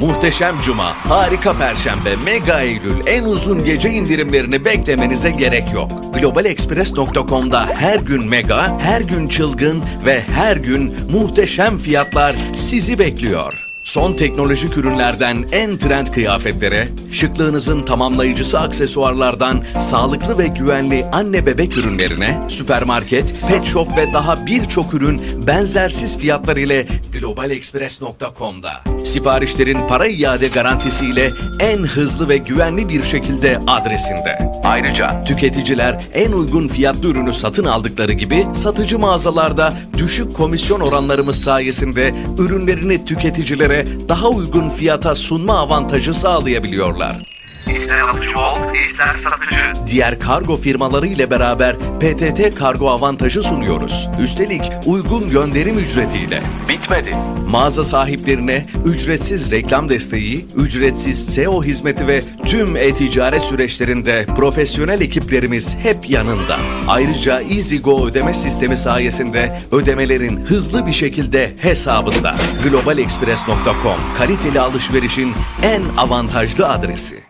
Muhteşem Cuma, harika Perşembe, Mega Eylül, en uzun gece indirimlerini beklemenize gerek yok. GlobalExpress.com'da her gün mega, her gün çılgın ve her gün muhteşem fiyatlar sizi bekliyor. Son teknolojik ürünlerden en trend kıyafetlere, şıklığınızın tamamlayıcısı aksesuarlardan sağlıklı ve güvenli anne bebek ürünlerine, süpermarket, pet shop ve daha birçok ürün benzersiz fiyatlar ile globalexpress.com'da. Siparişlerin para iade garantisiyle en hızlı ve güvenli bir şekilde adresinde. Ayrıca tüketiciler en uygun fiyatlı ürünü satın aldıkları gibi satıcı mağazalarda düşük komisyon oranlarımız sayesinde ürünlerini tüketicilere daha uygun fiyata sunma avantajı sağlayabiliyorlar. İster alıcı ol, ister satıcı. Diğer kargo firmaları ile beraber PTT kargo avantajı sunuyoruz. Üstelik uygun gönderim ücretiyle. Bitmedi. Mağaza sahiplerine ücretsiz reklam desteği, ücretsiz SEO hizmeti ve tüm e-ticaret süreçlerinde profesyonel ekiplerimiz hep yanında. Ayrıca EasyGo ödeme sistemi sayesinde ödemelerin hızlı bir şekilde hesabında. GlobalExpress.com kaliteli alışverişin en avantajlı adresi.